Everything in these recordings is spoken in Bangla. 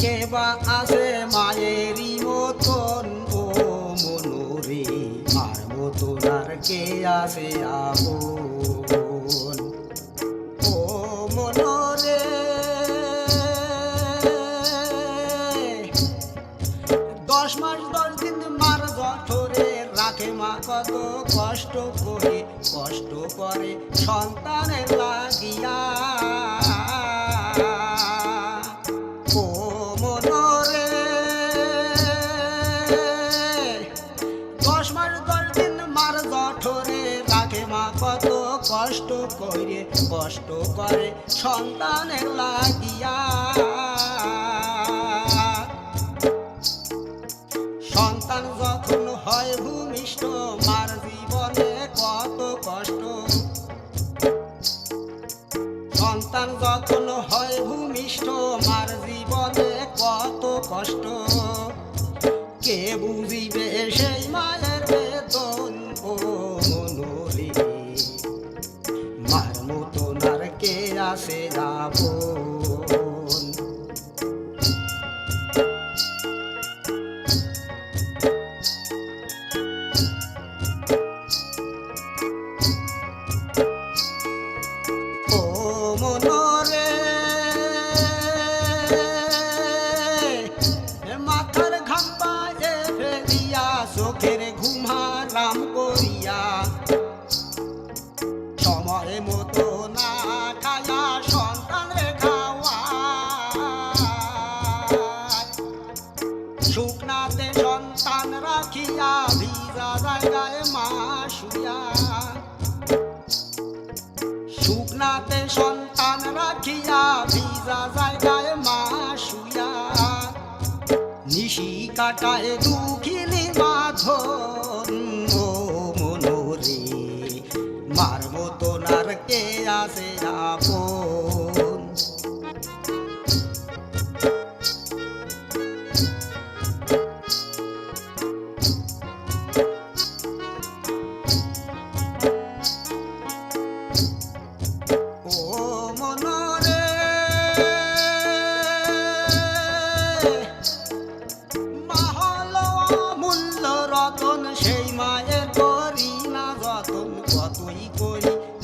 কেবা আছে মায়েরই মতন। ও মনোরে, আর মতন কে আছে আপন? দশ দশ দিন রাখে মা কত কষ্ট করে কষ্ট করে সন্তানের লাগিয়া করে কষ্ট করে সন্তানের লাগিয়া। সন্তান যখন হয় ভূমিষ্ঠ, মার জীবনে কত কষ্ট। সন্তান যখন হয় ভূমিষ্ঠ, মার জীবনে কত কষ্ট। কে বুঝিবে সেই মায়ের বেতন ও মনোরে চোখের ঘুম হারাম করিয়া শুয়া শুকনাতে সন্তান রাখিয়া, ভিজা জায়গায় মা শুয়া নিশি কাটায় দুঃখিনী মাধন মনোরে, মার মতন আর কে আসে আপন।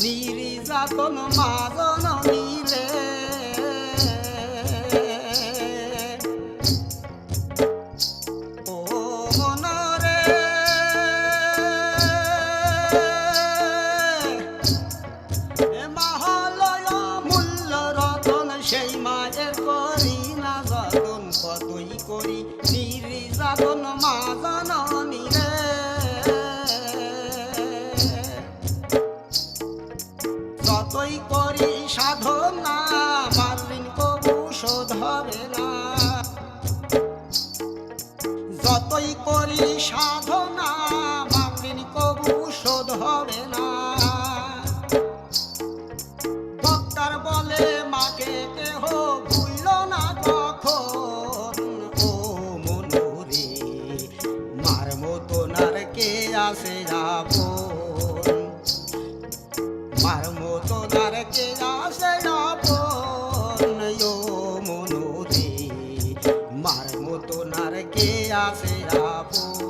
নির্যাতন মা জননীরে ও মনরে হবে না। বক্তার বলে, মাকে কেহ ভুলল না কখন? ও মনোরে, মার কে আসে আপন? মার মতন কে আসে ও মনোরে, মার মতন আর কে আসে আপন?